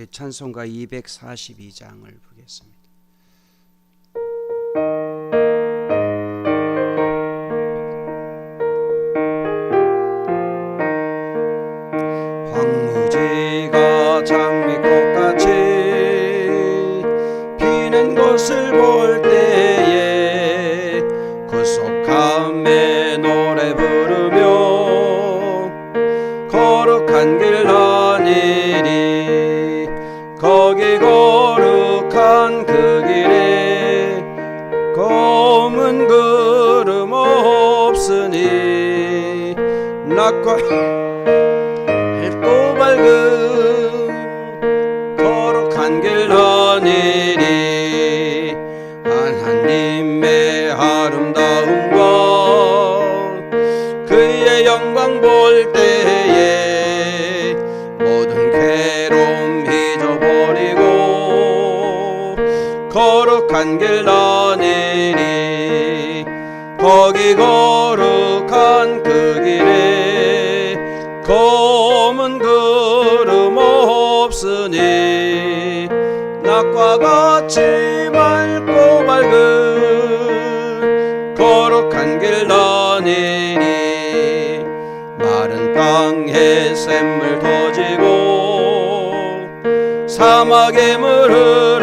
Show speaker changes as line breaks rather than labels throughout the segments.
우리 찬송가 242장을 보겠습니다. 검은 구름 없으니 낮과 밝고 밝은 거룩한 길 다니리 하나님의 아름다움과 그의 영광 볼 때에 모든 괴로움 잊어버리고 거룩한 길 거기 거룩한 그 길에 검은 구름 없으니 낮과 같이 맑고 밝은 거룩한 길 다니니 마른 땅에 샘물 터지고 사막에 물흐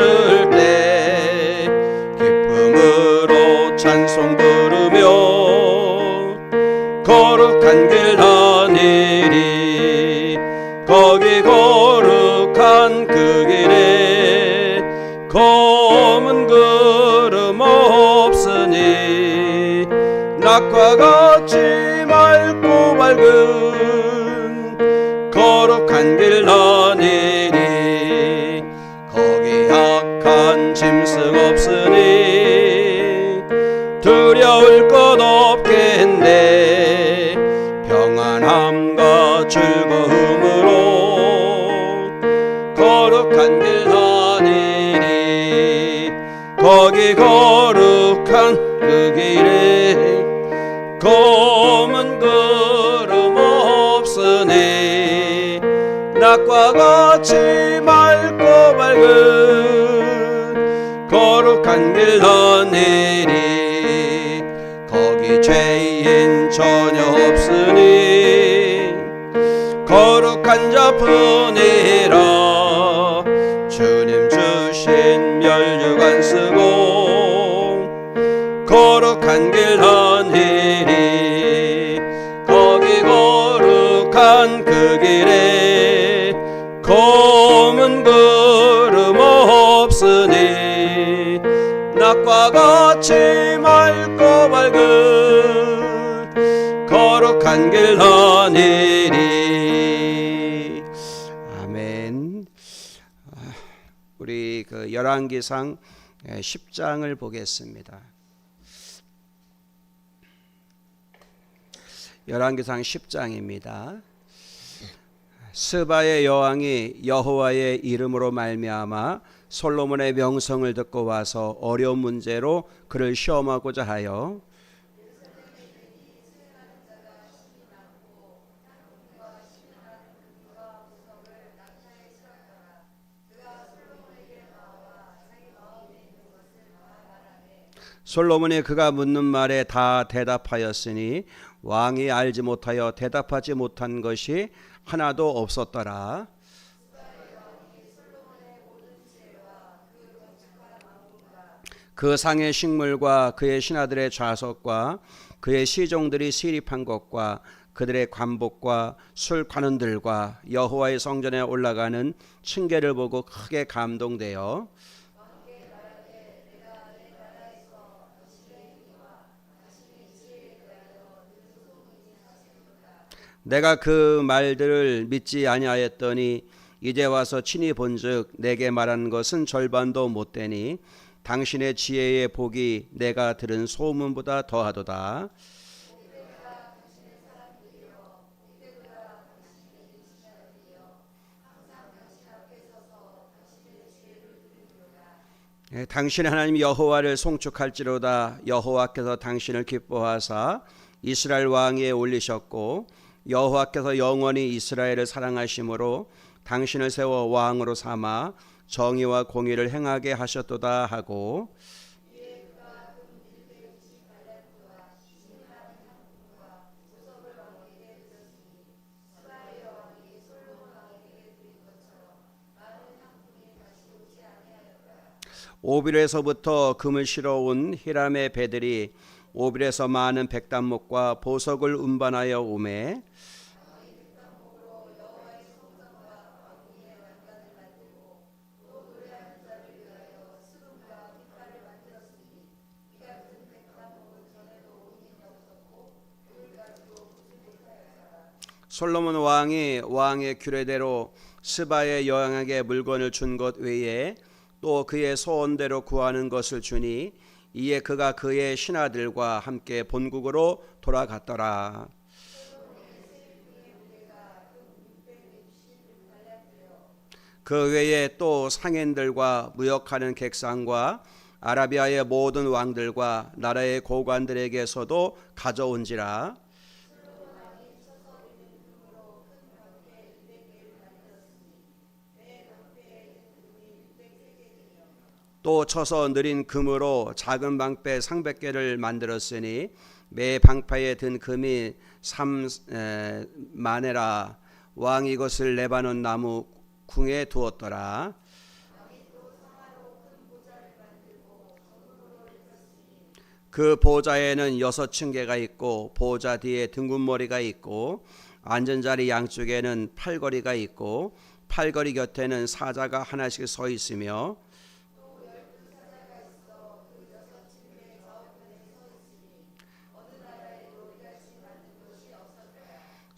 같이 맑고 밝은 거룩한 길 다니리 거기 죄인 전혀 없으니 거룩한 자뿐이 다니리 아멘 아, 우리 그 열왕기상 10장을 보겠습니다. 열왕기상 10장입니다. 스바의 여왕이 여호와의 이름으로 말미암아 솔로몬의 명성을 듣고 와서 어려운 문제로 그를 시험하고자 하여 솔로몬이 그가 묻는 말에 다 대답하였으니 왕이 알지 못하여 대답하지 못한 것이 하나도 없었더라. 그 상의 식물과 그의 신하들의 좌석과 그의 시종들이 시립한 것과 그들의 관복과 술 관원들과 여호와의 성전에 올라가는 층계를 보고 크게 감동되어 내가 그 말들을 믿지 아니하였더니 이제 와서 친히 본즉 내게 말한 것은 절반도 못 되니 당신의 지혜의 복이 내가 들은 소문보다 더하도다. 예, 당신 하나님 여호와를 송축할지로다 여호와께서 당신을 기뻐하사 이스라엘 왕위에 올리셨고 여호와께서 영원히 이스라엘을 사랑하심으로 당신을 세워 왕으로 삼아 정의와 공의를 행하게 하셨도다 하고 오빌에서부터 금을 실어온 히람의 배들이 오빌에서 많은 백단목과 보석을 운반하여 오매 솔로몬 왕이 왕의 규례대로 스바의 여왕에게 물건을 준 것 외에 또 그의 소원대로 구하는 것을 주니 이에 그가 그의 신하들과 함께 본국으로 돌아갔더라. 그 외에 또 상인들과 무역하는 객상과 아라비아의 모든 왕들과 나라의 고관들에게서도 가져온지라 또 쳐서 느린 금으로 작은 방패 상백 개를 만들었으니 매 방패에 든 금이 삼 에, 마네라 왕이 이것을 레바논 나무 궁에 두었더라. 그 보좌에는 여섯 층계가 있고 보좌 뒤에 등군머리가 있고 앉은 자리 양쪽에는 팔걸이가 있고 팔걸이 곁에는 사자가 하나씩 서 있으며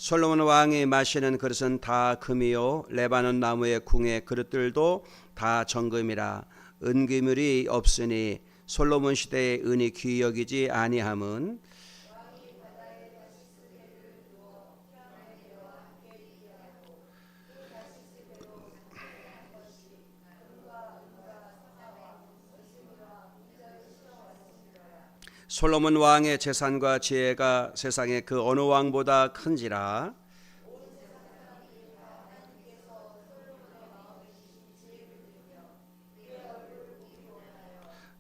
솔로몬 왕이 마시는 그릇은 다 금이요. 레바논 나무의 궁의 그릇들도 다 정금이라. 은기물이 없으니 솔로몬 시대의 은이 귀히 여기지 아니함은 솔로몬 왕의 재산과 지혜가 세상의 그 어느 왕보다 큰지라.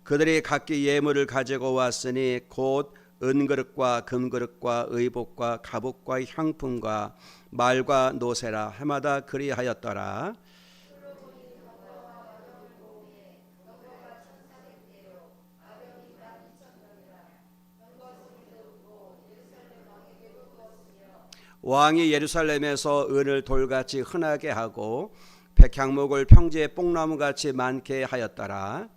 그들이 각기 예물을 가지고 왔으니 곧 은그릇과 금그릇과 의복과 갑옷과 향품과 말과 노새라 해마다 그리하였더라 왕이 예루살렘에서 은을 돌같이 흔하게 하고 백향목을 평지에 뽕나무같이 많게 하였더라.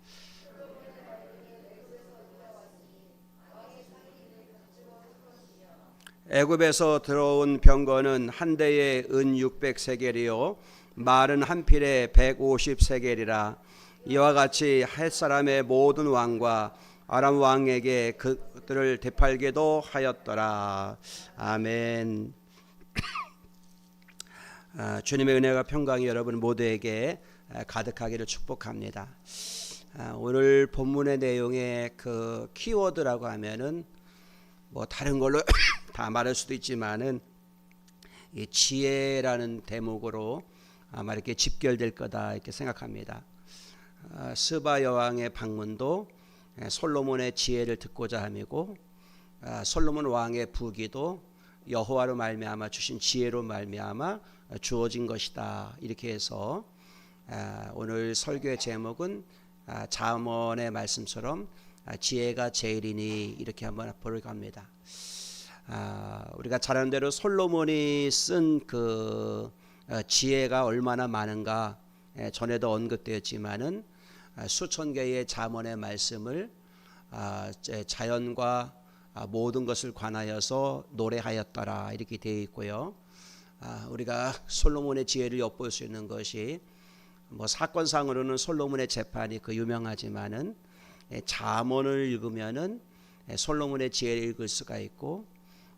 애굽에서 들어온 병거는 한 대에 은 600세겔이요 말은 한 필에 150세겔이라 이와 같이 햇사람의 모든 왕과 아람 왕에게 그들을 되팔게도 하였더라. 아멘. 아, 주님의 은혜가 평강이 여러분 모두에게 아, 가득하기를 축복합니다. 아, 오늘 본문의 내용의 그 키워드라고 하면은 뭐 다른 걸로 다 말할 수도 있지만은 이 지혜라는 대목으로 아마 이렇게 집결될 거다 이렇게 생각합니다. 스바 여왕의 방문도 솔로몬의 지혜를 듣고자 함이고 솔로몬 왕의 부기도 여호와로 말미암아 주신 지혜로 말미암아 주어진 것이다. 이렇게 해서 오늘 설교의 제목은 자문의 말씀처럼 지혜가 제일이니 이렇게 한번 보려고 합니다. 우리가 잘 아는 대로 솔로몬이 쓴 그 지혜가 얼마나 많은가 전에도 언급되었지만은 수천 개의 자문의 말씀을 자연과 모든 것을 관하여서 노래하였더라 이렇게 되어 있고요. 우리가 솔로몬의 지혜를 엿볼 수 있는 것이 뭐 사건상으로는 솔로몬의 재판이 그 유명하지만은 자문을 읽으면은 솔로몬의 지혜를 읽을 수가 있고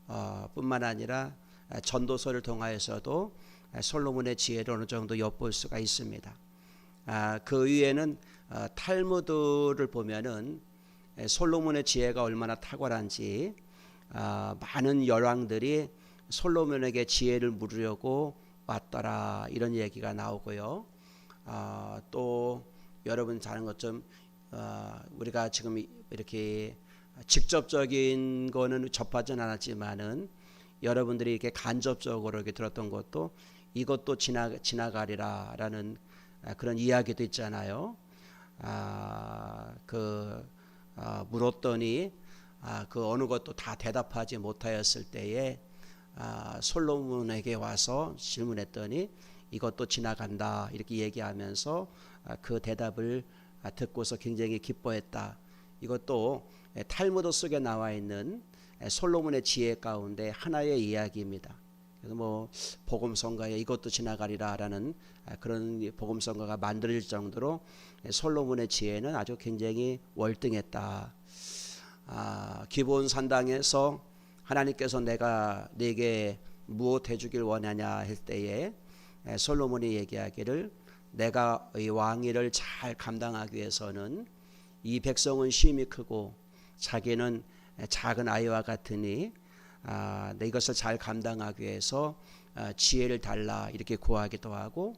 어, 뿐만 아니라 전도서를 통하여서도 솔로몬의 지혜를 어느 정도 엿볼 수가 있습니다. 아, 그 위에는 어, 탈무드를 보면은 솔로몬의 지혜가 얼마나 탁월한지 아, 많은 열왕들이 솔로몬에게 지혜를 물으려고 왔더라 이런 얘기가 나오고요. 아, 또 여러분 잘 아는 것처럼 어, 우리가 지금 이- 이렇게 직접적인 거는 접하진 않았지만은 여러분들이 이렇게 간접적으로 이렇게 들었던 것도 이것도 지나 지나가리라라는 아, 그런 이야기도 있잖아요. 아, 그 아, 물었더니 아, 그 어느 것도 다 대답하지 못하였을 때에 아, 솔로몬에게 와서 질문했더니 이것도 지나간다 이렇게 얘기하면서 아, 그 대답을 아, 듣고서 굉장히 기뻐했다. 이것도 에, 탈무드 속에 나와 있는 에, 솔로몬의 지혜 가운데 하나의 이야기입니다. 그래서 뭐 복음성가에 이것도 지나가리라라는 아, 그런 복음성가가 만들어질 정도로 에, 솔로몬의 지혜는 아주 굉장히 월등했다. 아, 기본 산당에서 하나님께서 내가 네게 무엇 해주길 원하냐 할 때에 에, 솔로몬이 얘기하기를 내가 이 왕위를 잘 감당하기 위해서는 이 백성은 심히 크고 자기는 작은 아이와 같으니 아, 내 이것을 잘 감당하기 위해서 아, 지혜를 달라 이렇게 구하기도 하고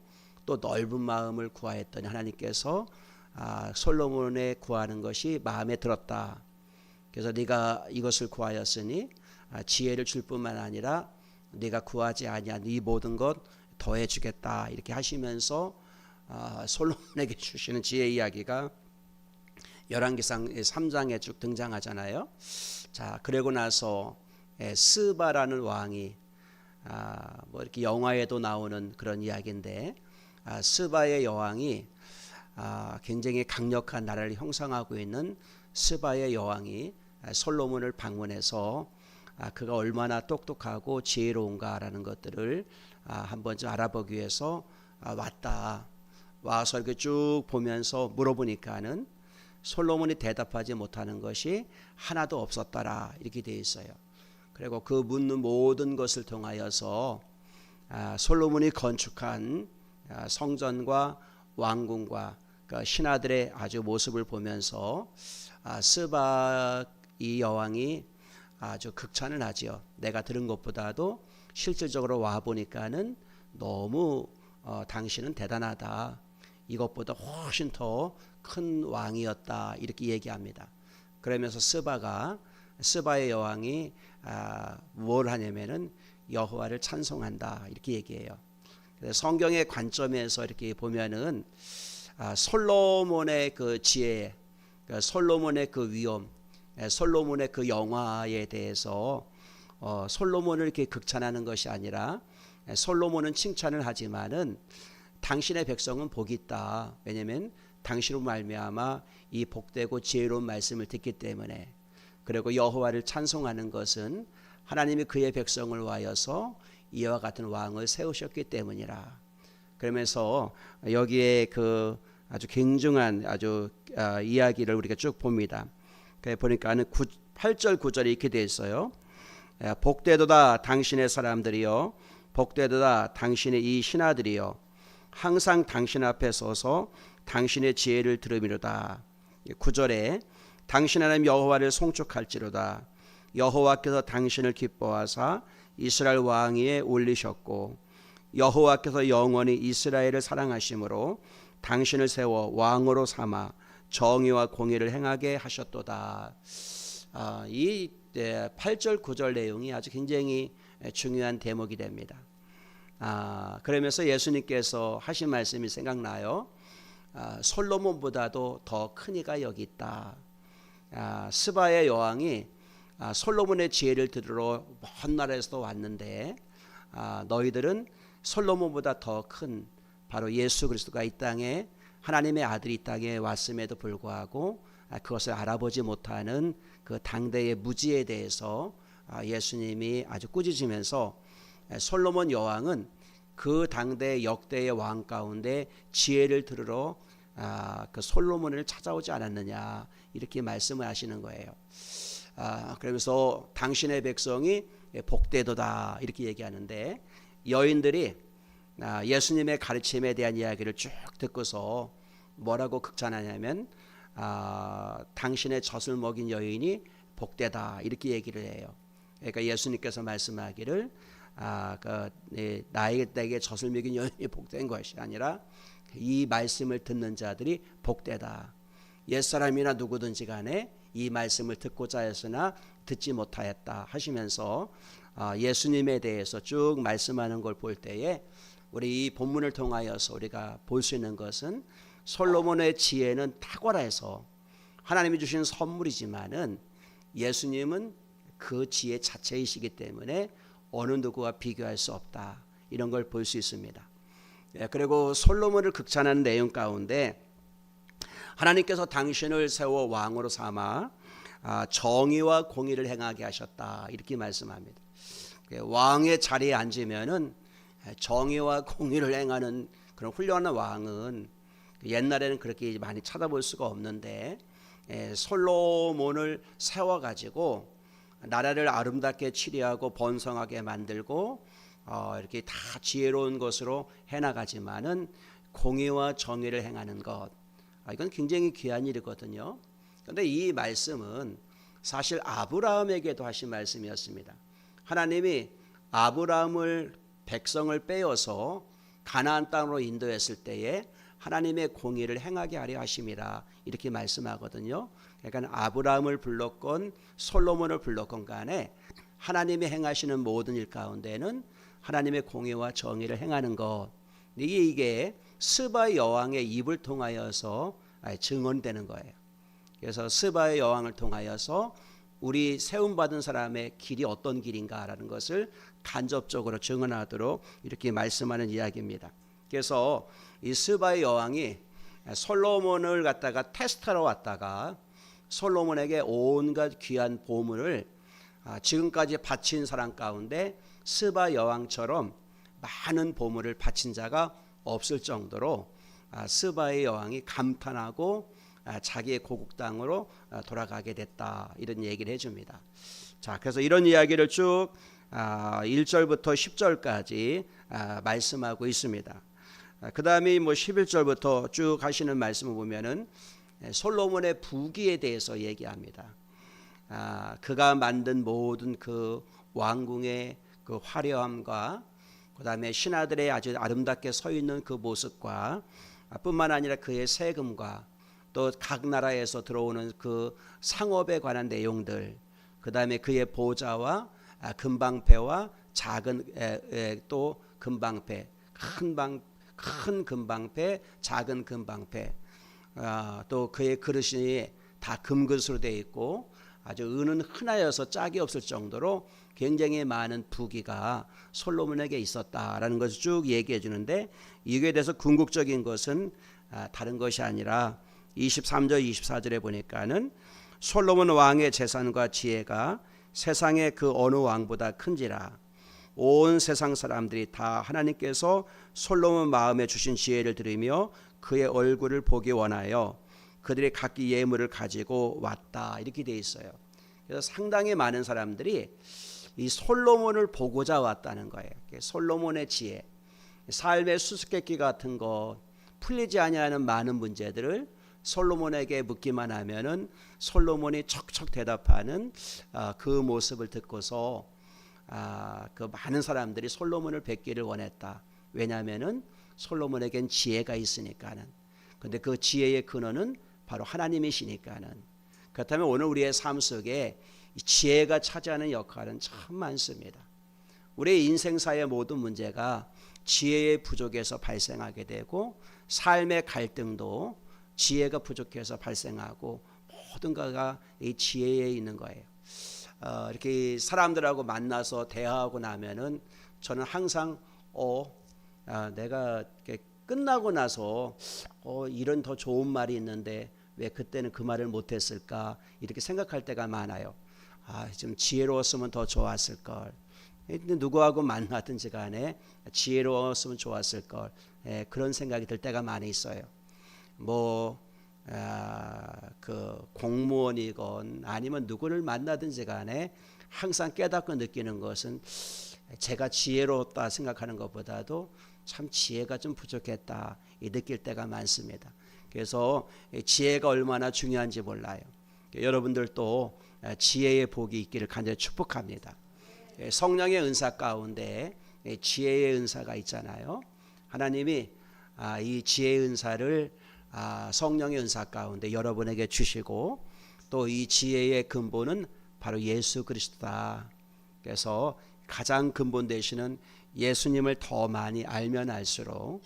또 넓은 마음을 구하였더니 하나님께서 아, 솔로몬의 구하는 것이 마음에 들었다. 그래서 네가 이것을 구하였으니 아, 지혜를 줄 뿐만 아니라 네가 구하지 아니한 이 모든 것 더해 주겠다 이렇게 하시면서 아, 솔로몬에게 주시는 지혜 이야기가 열왕기상 3장에 쭉 등장하잖아요. 자, 그러고 나서 에, 스바라는 왕이 아, 뭐 이렇게 영화에도 나오는 그런 이야기인데 아, 스바의 여왕이 아, 굉장히 강력한 나라를 형성하고 있는 스바의 여왕이 아, 솔로몬을 방문해서 아, 그가 얼마나 똑똑하고 지혜로운가라는 것들을 아, 한번 좀 알아보기 위해서 아, 왔다. 와서 이렇게 쭉 보면서 물어보니까는 솔로몬이 대답하지 못하는 것이 하나도 없었더라 이렇게 되어 있어요. 그리고 그 묻는 모든 것을 통하여서 아, 솔로몬이 건축한 아, 성전과 왕궁과 그 신하들의 아주 모습을 보면서 아, 스바 이 여왕이 아주 극찬을 하지요. 내가 들은 것보다도 실질적으로 와 보니까는 너무 어, 당신은 대단하다. 이것보다 훨씬 더 큰 왕이었다 이렇게 얘기합니다. 그러면서 스바가 스바의 여왕이 아, 뭘 하냐면은 여호와를 찬송한다 이렇게 얘기해요. 그래서 성경의 관점에서 이렇게 보면은 아, 솔로몬의 그 지혜, 그 솔로몬의 그 위엄, 에, 솔로몬의 그 영화에 대해서 어, 솔로몬을 이렇게 극찬하는 것이 아니라 에, 솔로몬은 칭찬을 하지만은 당신의 백성은 복이 있다. 왜냐하면 당신으로 말미암아 이 복되고 지혜로운 말씀을 듣기 때문에 그리고 여호와를 찬송하는 것은 하나님이 그의 백성을 위하여서 이와 같은 왕을 세우셨기 때문이라. 그러면서 여기에 그 아주 굉장한 아주 아, 이야기를 우리가 쭉 봅니다. 그 보니까는 9, 8절 9절에 이렇게 되어 있어요. 에, 복되도다 당신의 사람들이여 복되도다 당신의 이 신하들이여 항상 당신 앞에 서서 당신의 지혜를 들으미로다. 9절에 당신 하나님 여호와를 송축할지로다. 여호와께서 당신을 기뻐하사 이스라엘 왕위에 올리셨고 여호와께서 영원히 이스라엘을 사랑하심으로 당신을 세워 왕으로 삼아 정의와 공의를 행하게 하셨도다. 아, 이 8절 9절 내용이 아주 굉장히 중요한 대목이 됩니다. 아, 그러면서 예수님께서 하신 말씀이 생각나요. 아, 솔로몬보다도 더 큰 이가 여기 있다. 아, 스바의 여왕이 아, 솔로몬의 지혜를 들으러 먼 나라에서 왔는데 아, 너희들은 솔로몬보다 더 큰 바로 예수 그리스도가 이 땅에 하나님의 아들이 이 땅에 왔음에도 불구하고 아, 그것을 알아보지 못하는 그 당대의 무지에 대해서 아, 예수님이 아주 꾸짖으면서 에, 솔로몬 여왕은 그 당대 역대의 왕 가운데 지혜를 들으러 아, 그 솔로몬을 찾아오지 않았느냐 이렇게 말씀을 하시는 거예요. 아, 그러면서 당신의 백성이 복되도다 이렇게 얘기하는데 여인들이 아, 예수님의 가르침에 대한 이야기를 쭉 듣고서 뭐라고 극찬하냐면 아, 당신의 젖을 먹인 여인이 복되다 이렇게 얘기를 해요. 그러니까 예수님께서 말씀하기를 아, 그 예, 나에게 젖을 먹인 여인이 복된 것이 아니라 이 말씀을 듣는 자들이 복되다. 옛사람이나 누구든지 간에 이 말씀을 듣고자 했으나 듣지 못하였다 하시면서 아, 예수님에 대해서 쭉 말씀하는 걸 볼 때에 우리 이 본문을 통하여서 우리가 볼 수 있는 것은 솔로몬의 지혜는 탁월해서 하나님이 주신 선물이지만은 예수님은 그 지혜 자체이시기 때문에 어느 누구와 비교할 수 없다. 이런 걸 볼 수 있습니다. 예, 그리고 솔로몬을 극찬하는 내용 가운데 하나님께서 당신을 세워 왕으로 삼아 아, 정의와 공의를 행하게 하셨다. 이렇게 말씀합니다. 예, 왕의 자리에 앉으면은 정의와 공의를 행하는 그런 훌륭한 왕은 옛날에는 그렇게 많이 찾아볼 수가 없는데 예, 솔로몬을 세워 가지고 나라를 아름답게 치리하고 번성하게 만들고 어, 이렇게 다 지혜로운 것으로 해나가지만은 공의와 정의를 행하는 것 아, 이건 굉장히 귀한 일이거든요. 그런데 이 말씀은 사실 아브라함에게도 하신 말씀이었습니다. 하나님이 아브라함을 백성을 빼어서 가나안 땅으로 인도했을 때에 하나님의 공의를 행하게 하려 하심이라 이렇게 말씀하거든요. 그러니까 아브라함을 불렀건 솔로몬을 불렀건 간에 하나님이 행하시는 모든 일 가운데는 하나님의 공의와 정의를 행하는 것 이게 이게 스바 여왕의 입을 통하여서 증언되는 거예요. 그래서 스바의 여왕을 통하여서 우리 세움 받은 사람의 길이 어떤 길인가라는 것을 간접적으로 증언하도록 이렇게 말씀하는 이야기입니다. 그래서 이 스바의 여왕이 솔로몬을 갖다가 테스트하러 왔다가 솔로몬에게 온갖 귀한 보물을 아, 지금까지 바친 사람 가운데 스바 여왕처럼 많은 보물을 바친 자가 없을 정도로 아, 스바의 여왕이 감탄하고 아, 자기의 고국 땅으로 돌아가게 됐다 이런 얘기를 해줍니다. 자, 그래서 이런 이야기를 쭉 1절부터 10절까지 말씀하고 있습니다. 그 다음에 뭐 11절부터 쭉 하시는 말씀을 보면은 솔로몬의 부귀에 대해서 얘기합니다. 아, 그가 만든 모든 그 왕궁의 그 화려함과 그 다음에 신하들의 아주 아름답게 서 있는 그 모습과 뿐만 아니라 그의 세금과 또 각 나라에서 들어오는 그 상업에 관한 내용들 그 다음에 그의 보좌와 아, 금방패와 작은 또 금방패 큰 방 큰 금방패, 작은 금방패, 아, 또 그의 그릇이 다 금그릇으로 되어 있고 아주 은은 흔하여서 짝이 없을 정도로 굉장히 많은 부기가 솔로몬에게 있었다라는 것을 쭉 얘기해 주는데 이에 대해서 궁극적인 것은 아, 다른 것이 아니라 23절 24절에 보니까는 솔로몬 왕의 재산과 지혜가 세상의 그 어느 왕보다 큰지라 온 세상 사람들이 다 하나님께서 솔로몬 마음에 주신 지혜를 들으며 그의 얼굴을 보기 원하여 그들이 각기 예물을 가지고 왔다 이렇게 돼 있어요. 그래서 상당히 많은 사람들이 이 솔로몬을 보고자 왔다는 거예요. 솔로몬의 지혜, 삶의 수수께끼 같은 것, 풀리지 아니하는 많은 문제들을 솔로몬에게 묻기만 하면은 솔로몬이 척척 대답하는 아, 그 모습을 듣고서 아, 그 많은 사람들이 솔로몬을 뵙기를 원했다. 왜냐하면은 솔로몬에겐 지혜가 있으니까는. 근데 그 지혜의 근원은 바로 하나님이시니까는. 그렇다면 오늘 우리의 삶 속에 지혜가 차지하는 역할은 참 많습니다. 우리의 인생사의 모든 문제가 지혜의 부족에서 발생하게 되고 삶의 갈등도 지혜가 부족해서 발생하고 모든 가가 이 지혜에 있는 거예요. 어, 이렇게 사람들하고 만나서 대화하고 나면은 저는 항상 어 아, 내가 끝나고 나서 어, 이런 더 좋은 말이 있는데 왜 그때는 그 말을 못했을까 이렇게 생각할 때가 많아요. 아, 좀 지혜로웠으면 더 좋았을 걸. 누구하고 만나든지 간에 지혜로웠으면 좋았을 걸. 예, 그런 생각이 들 때가 많이 있어요. 뭐 아, 그 공무원이건 아니면 누구를 만나든지 간에 항상 깨닫고 느끼는 것은 제가 지혜로웠다 생각하는 것보다도 참 지혜가 좀 부족했다 이 느낄 때가 많습니다. 그래서 지혜가 얼마나 중요한지 몰라요. 여러분들도 지혜의 복이 있기를 간절히 축복합니다. 예, 성령의 은사 가운데 예, 지혜의 은사가 있잖아요. 하나님이 아, 이 지혜의 은사를 아, 성령의 은사 가운데 여러분에게 주시고 또 이 지혜의 근본은 바로 예수 그리스도다. 그래서 가장 근본 되시는 예수님을 더 많이 알면 알수록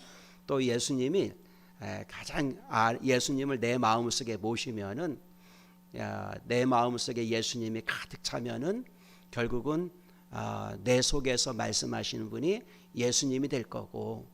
또 예수님이 에, 가장 아, 예수님을 내 마음속에 모시면은 야, 내 마음속에 예수님이 가득 차면은 결국은 아, 내 속에서 말씀하시는 분이 예수님이 될 거고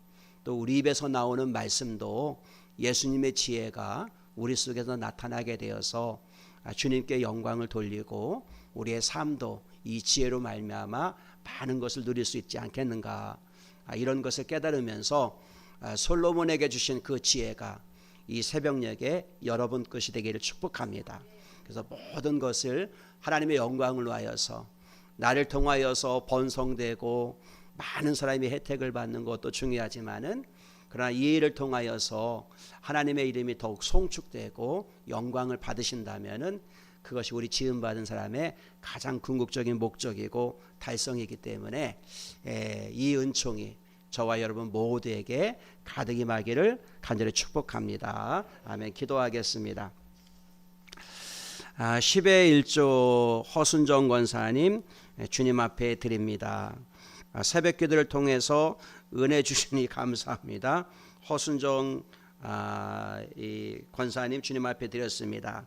또 우리 입에서 나오는 말씀도 예수님의 지혜가 우리 속에서 나타나게 되어서 아, 주님께 영광을 돌리고 우리의 삶도 이 지혜로 말미암아 많은 것을 누릴 수 있지 않겠는가 아, 이런 것을 깨달으면서 아, 솔로몬에게 주신 그 지혜가 이 새벽녘에 여러분 것이 되기를 축복합니다. 그래서 모든 것을 하나님의 영광을 위하여서 나를 통하여서 번성되고 많은 사람이 혜택을 받는 것도 중요하지만은 그러나 이 일을 통하여서 하나님의 이름이 더욱 송축되고 영광을 받으신다면은 그것이 우리 지음 받은 사람의 가장 궁극적인 목적이고 달성이기 때문에 에, 이 은총이 저와 여러분 모두에게 가득 임하기를 간절히 축복합니다. 아멘. 기도하겠습니다. 아, 10의 1조 허순정 권사님 주님 앞에 드립니다. 아, 새벽 기도를 통해서 은혜 주시니 감사합니다. 허순정 아, 이 권사님 주님 앞에 드렸습니다.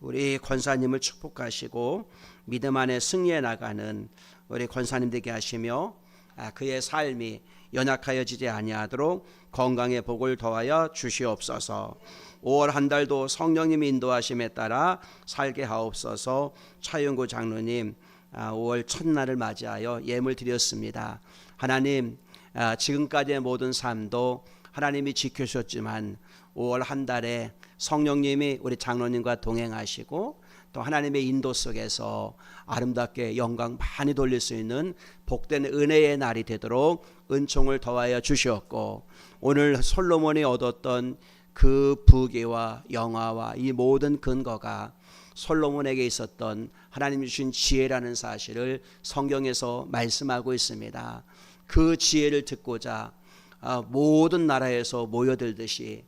우리 권사님을 축복하시고 믿음 안에 승리해 나가는 우리 권사님 되게 하시며 아, 그의 삶이 연약하여지지 아니하도록 건강의 복을 더하여 주시옵소서. 5월 한 달도 성령님의 인도하심에 따라 살게 하옵소서. 차윤구 장로님 5월 첫날을 맞이하여 예물 드렸습니다. 하나님 아, 지금까지의 모든 삶도 하나님이 지켜주셨지만 5월 한 달에 성령님이 우리 장로님과 동행하시고 또 하나님의 인도 속에서 아름답게 영광 많이 돌릴 수 있는 복된 은혜의 날이 되도록 은총을 더하여 주시었고 오늘 솔로몬이 얻었던 그 부귀와 영화와 이 모든 근거가 솔로몬에게 있었던 하나님 주신 지혜라는 사실을 성경에서 말씀하고 있습니다. 그 지혜를 듣고자 아, 모든 나라에서 모여들듯이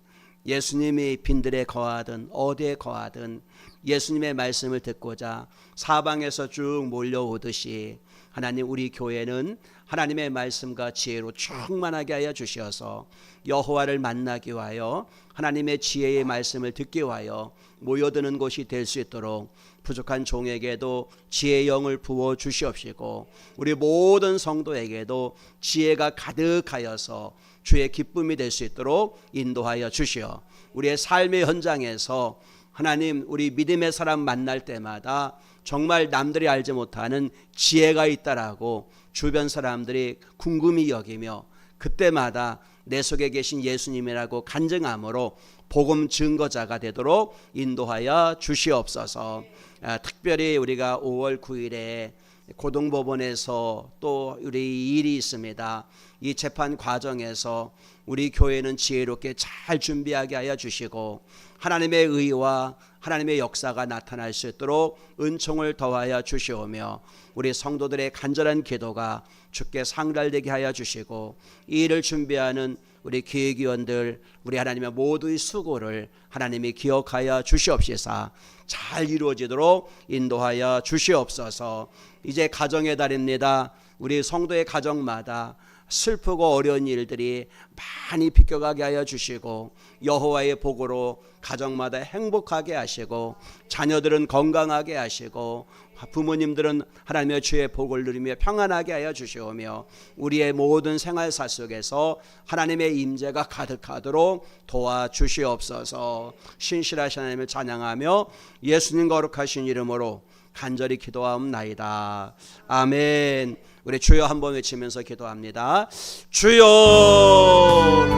예수님이 빈들에 거하든 어디에 거하든 예수님의 말씀을 듣고자 사방에서 쭉 몰려오듯이 하나님 우리 교회는 하나님의 말씀과 지혜로 충만하게 하여 주셔서 여호와를 만나기 위하여 하나님의 지혜의 말씀을 듣기 위하여 모여드는 곳이 될 수 있도록 부족한 종에게도 지혜의 영을 부어 주시옵시고 우리 모든 성도에게도 지혜가 가득하여서 주의 기쁨이 될 수 있도록 인도하여 주시어 우리의 삶의 현장에서 하나님 우리 믿음의 사람 만날 때마다 정말 남들이 알지 못하는 지혜가 있다라고 주변 사람들이 궁금히 여기며 그때마다 내 속에 계신 예수님이라고 간증함으로 복음 증거자가 되도록 인도하여 주시옵소서. 아, 특별히 우리가 5월 9일에 고등법원에서 또 우리 일이 있습니다. 이 재판 과정에서 우리 교회는 지혜롭게 잘 준비하게 하여 주시고 하나님의 의와 하나님의 역사가 나타날 수 있도록 은총을 더하여 주시오며 우리 성도들의 간절한 기도가 주께 상달되게 하여 주시고 이 일을 준비하는 우리 기획위원들 우리 하나님의 모두의 수고를 하나님이 기억하여 주시옵시사 잘 이루어지도록 인도하여 주시옵소서 이제 가정의 달입니다 우리 성도의 가정마다 슬프고 어려운 일들이 많이 비껴가게 하여 주시고 여호와의 복으로 가정마다 행복하게 하시고 자녀들은 건강하게 하시고 부모님들은 하나님의 주의 복을 누리며 평안하게 하여 주시오며 우리의 모든 생활사 속에서 하나님의 임재가 가득하도록 도와 주시옵소서. 신실하신 하나님을 찬양하며 예수님 거룩하신 이름으로 간절히 기도하옵나이다. 아멘. 우리 주여 한번 외치면서 기도합니다. 주여